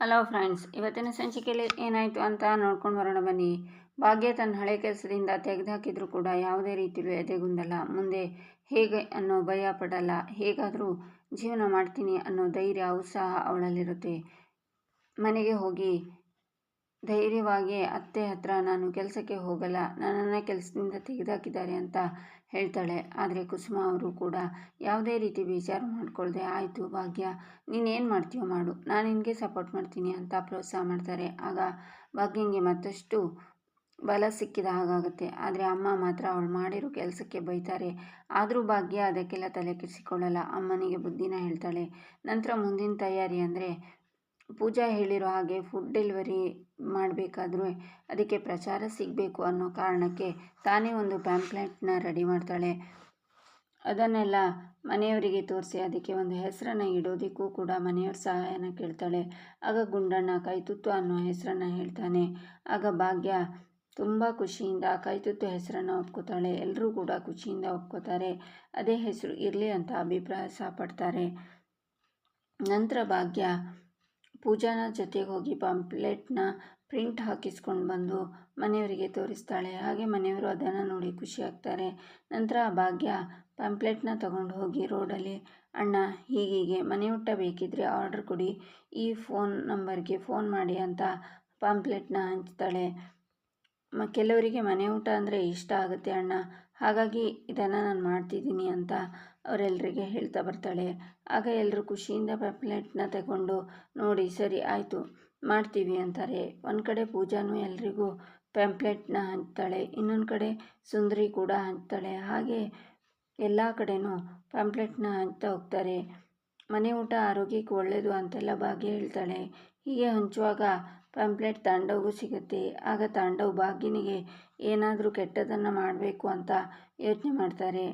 Hello friends, ಇವತ್ತಿನ ಸಂಚಿಕೆಯಲ್ಲಿ ಏನಾಯಿತು ಅಂತ ನೋಡ್ಕೊಂಡು ಬರೋಣ ಬನ್ನಿ. ಭಾಗ್ಯ ತನ್ನ ಹಳೆ ಕೆಲಸದಿಂದ ತೆಗೆದುಹಾಕಿದ್ರು ಕೂಡ ಯಾವುದೇ ರೀತಿಯಲ್ಲೂ ಎದೆಗುಂದಲ್ಲ. ಮುಂದೆ ಹೇಗೆ ಅನ್ನೋ ಭಯ ಪಡಲ್ಲ. ಹೇಗಾದರೂ ಜೀವನ ಮಾಡ್ತೀನಿ ಅನ್ನೋ ಧೈರ್ಯ, ಉತ್ಸಾಹ ಅವಳಲ್ಲಿರುತ್ತೆ. ಮನೆಗೆ ಹೋಗಿ ಧೈರ್ಯವಾಗಿ, ಅತ್ತೆ ಹತ್ರ ನಾನು ಕೆಲಸಕ್ಕೆ ಹೋಗಲ್ಲ, ನನ್ನನ್ನು ಕೆಲಸದಿಂದ ತೆಗೆದಾಕಿದ್ದಾರೆ ಅಂತ ಹೇಳ್ತಾಳೆ. ಆದರೆ ಕುಸುಮ ಅವರು ಕೂಡ ಯಾವುದೇ ರೀತಿ ಬೇಜಾರು ಮಾಡ್ಕೊಳ್ಳದೆ ಆಯಿತು ಭಾಗ್ಯ ನೀನೇನು ಮಾಡ್ತೀಯೋ ಮಾಡು. ನಾನು ನಿನಗೆ ಸಪೋರ್ಟ್ ಮಾಡ್ತೀನಿ ಅಂತ ಪ್ರೋತ್ಸಾಹ ಮಾಡ್ತಾರೆ. ಆಗ ಭಾಗ್ಯಂಗೆ ಮತ್ತಷ್ಟು ಬಲ ಸಿಕ್ಕಿದ ಹಾಗಾಗುತ್ತೆ. ಆದರೆ ಅಮ್ಮ ಮಾತ್ರ ಅವಳು ಮಾಡಿರೋ ಕೆಲಸಕ್ಕೆ ಬೈತಾರೆ. ಆದರೂ ಭಾಗ್ಯ ಅದಕ್ಕೆಲ್ಲ ತಲೆ ಕೆಡಿಸಿಕೊಳ್ಳಲ್ಲ. ಅಮ್ಮನಿಗೆ ಬುದ್ಧಿನ ಹೇಳ್ತಾಳೆ, ನಂತರ ಮುಂದಿನ ತಯಾರಿ ಅಂದರೆ ಪೂಜಾ ಹೇಳಿರೋ ಹಾಗೆ ಫುಡ್ ಡೆಲಿವರಿ ಮಾಡಬೇಕಾದ್ರೂ ಅದಕ್ಕೆ ಪ್ರಚಾರ ಸಿಗಬೇಕು ಅನ್ನೋ ಕಾರಣಕ್ಕೆ ತಾನೇ ಒಂದು ಪ್ಯಾಂಪ್ಲೆಟ್ನ ರೆಡಿ ಮಾಡ್ತಾಳೆ. ಅದನ್ನೆಲ್ಲ ಮನೆಯವರಿಗೆ ತೋರಿಸಿ ಅದಕ್ಕೆ ಒಂದು ಹೆಸರನ್ನು ಇಡೋದಕ್ಕೂ ಕೂಡ ಮನೆಯವ್ರ ಸಹಾಯನ ಕೇಳ್ತಾಳೆ. ಆಗ ಗುಂಡಣ್ಣ ಕೈತುತ್ತು ಅನ್ನೋ ಹೆಸರನ್ನು ಹೇಳ್ತಾನೆ. ಆಗ ಭಾಗ್ಯ ತುಂಬ ಖುಷಿಯಿಂದ ಕೈತುತ್ತು ಹೆಸರನ್ನು ಒಪ್ಕೋತಾಳೆ. ಎಲ್ಲರೂ ಕೂಡ ಖುಷಿಯಿಂದ ಒಪ್ಕೋತಾರೆ. ಅದೇ ಹೆಸರು ಇರಲಿ ಅಂತ ಅಭಿಪ್ರಾಯ ಸಹ ಪಡ್ತಾರೆ. ನಂತರ ಭಾಗ್ಯ ಪೂಜಾನ ಜೊತೆಗೆ ಹೋಗಿ ಪಾಂಪ್ಲೆಟ್ನ ಪ್ರಿಂಟ್ ಹಾಕಿಸ್ಕೊಂಡು ಬಂದು ಮನೆಯವರಿಗೆ ತೋರಿಸ್ತಾಳೆ. ಹಾಗೆ ಮನೆಯವರು ಅದನ್ನು ನೋಡಿ ಖುಷಿಯಾಗ್ತಾರೆ ನಂತರ ಭಾಗ್ಯ ಪಾಂಪ್ಲೆಟ್ನ ತಗೊಂಡು ಹೋಗಿ ರೋಡಲ್ಲಿ, ಅಣ್ಣ ಹೀಗೀಗೆ ಮನೆ ಊಟ ಬೇಕಿದ್ರೆ ಆರ್ಡರ್ ಕೊಡಿ. ಈ ಫೋನ್ ನಂಬರ್ಗೆ ಫೋನ್ ಮಾಡಿ ಅಂತ ಪಾಂಪ್ಲೆಟ್ನ ಹಂಚ್ತಾಳೆ. ಮ, ಕೆಲವರಿಗೆ ಮನೆ ಊಟ ಅಂದರೆ ಇಷ್ಟ ಆಗುತ್ತೆ ಅಣ್ಣ. ಹಾಗಾಗಿ ಇದನ್ನು ನಾನು ಮಾಡ್ತಿದ್ದೀನಿ ಅಂತ ಅವರೆಲ್ಲರಿಗೆ ಹೇಳ್ತಾ ಬರ್ತಾಳೆ. ಆಗ ಎಲ್ಲರೂ ಖುಷಿಯಿಂದ ಪ್ಯಾಂಪ್ಲೆಟ್ನ ತಗೊಂಡು, ನೋಡಿ ಸರಿ ಆಯಿತು, ಮಾಡ್ತೀವಿ ಅಂತಾರೆ. ಒಂದು ಕಡೆ ಪೂಜಾನೂ ಎಲ್ರಿಗೂ ಪ್ಯಾಂಪ್ಲೆಟ್ನ ಹಂಚ್ತಾಳೆ, ಇನ್ನೊಂದು ಕಡೆ ಸುಂದರಿ ಕೂಡ ಹಂಚ್ತಾಳೆ. ಹಾಗೆ ಎಲ್ಲ ಕಡೆನೂ ಪ್ಯಾಂಪ್ಲೆಟ್ನ ಹಂಚ್ತಾ ಹೋಗ್ತಾರೆ. ಮನೆ ಊಟ ಆರೋಗ್ಯಕ್ಕೆ ಒಳ್ಳೆಯದು ಅಂತೆಲ್ಲ ಭಾಗ್ಯ ಹೇಳ್ತಾಳೆ. ಹೀಗೆ ಹಂಚುವಾಗ ಪ್ಯಾಂಪ್ಲೆಟ್ ತಾಂಡವ್ಗೂ ಸಿಗುತ್ತೆ. ಆಗ ತಾಂಡವ್ ಭಾಗ್ಯನಿಗೆ ಏನಾದರೂ ಕೆಟ್ಟದನ್ನು ಮಾಡಬೇಕು ಅಂತ ಯೋಚನೆ ಮಾಡ್ತಾರೆ.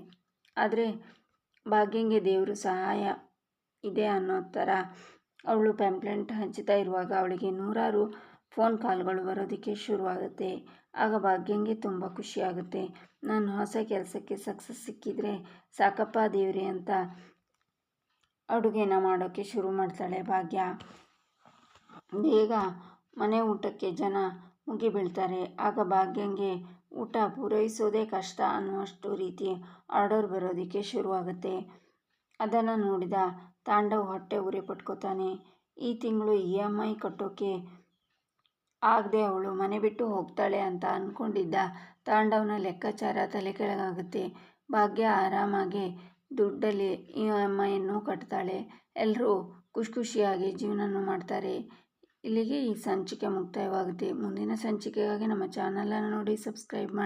ಆದರೆ ಭಾಗ್ಯಂಗೆ ದೇವರು ಸಹಾಯ ಇದೆ ಅನ್ನೋ ಥರ ಅವಳು ಪ್ಯಾಂಪ್ಲೆಂಟ್ ಹಂಚುತ್ತಾ ಇರುವಾಗ ಅವಳಿಗೆ ನೂರಾರು ಫೋನ್ ಕಾಲ್ಗಳು ಬರೋದಕ್ಕೆ ಶುರುವಾಗುತ್ತೆ. ಆಗ ಭಾಗ್ಯಂಗೆ ತುಂಬ ಖುಷಿಯಾಗುತ್ತೆ ನಾನು ಹೊಸ ಕೆಲಸಕ್ಕೆ ಸಕ್ಸಸ್ ಸಿಕ್ಕಿದರೆ ಸಾಕಪ್ಪ ದೇವ್ರಿ ಅಂತ ಅಡುಗೆನ ಮಾಡೋಕ್ಕೆ ಶುರು ಮಾಡ್ತಾಳೆ ಭಾಗ್ಯ. ಬೇಗ ಮನೆ ಊಟಕ್ಕೆ ಜನ ಮುಗಿಬೀಳ್ತಾರೆ. ಆಗ ಭಾಗ್ಯಂಗೆ ಊಟ ಪೂರೈಸೋದೇ ಕಷ್ಟ ಅನ್ನುವಷ್ಟು ರೀತಿ ಆರ್ಡರ್ ಬರೋದಕ್ಕೆ ಶುರುವಾಗುತ್ತೆ. ಅದನ್ನು ನೋಡಿದ ತಾಂಡವ್ ಹೊಟ್ಟೆ ಉರಿ ಪಟ್ಕೋತಾನೆ. ಈ ತಿಂಗಳು ಇ ಎಂ ಐ ಕಟ್ಟೋಕ್ಕೆ ಆಗದೆ ಅವಳು ಮನೆ ಬಿಟ್ಟು ಹೋಗ್ತಾಳೆ ಅಂತ ಅಂದ್ಕೊಂಡಿದ್ದ ತಾಂಡವ್ನ ಲೆಕ್ಕಾಚಾರ ತಲೆ ಕೆಳಗಾಗುತ್ತೆ ಭಾಗ್ಯ ಆರಾಮಾಗಿ ದುಡ್ಡಲ್ಲಿ ಇ ಎಂ ಐಯನ್ನು ಕಟ್ತಾಳೆ. ಎಲ್ಲರೂ ಖುಷಿ ಖುಷಿಯಾಗಿ ಜೀವನವನ್ನು ಮಾಡ್ತಾರೆ. ಇಲ್ಲಿಗೆ ಈ ಸಂಚಿಕೆ ಮುಕ್ತಾಯವಾಗುತ್ತೆ. ಮುಂದಿನ ಸಂಚಿಕೆಗಾಗಿ ನಮ್ಮ ಚಾನಲನ್ನು ನೋಡಿ ಸಬ್ಸ್ಕ್ರೈಬ್ ಮಾಡಿ.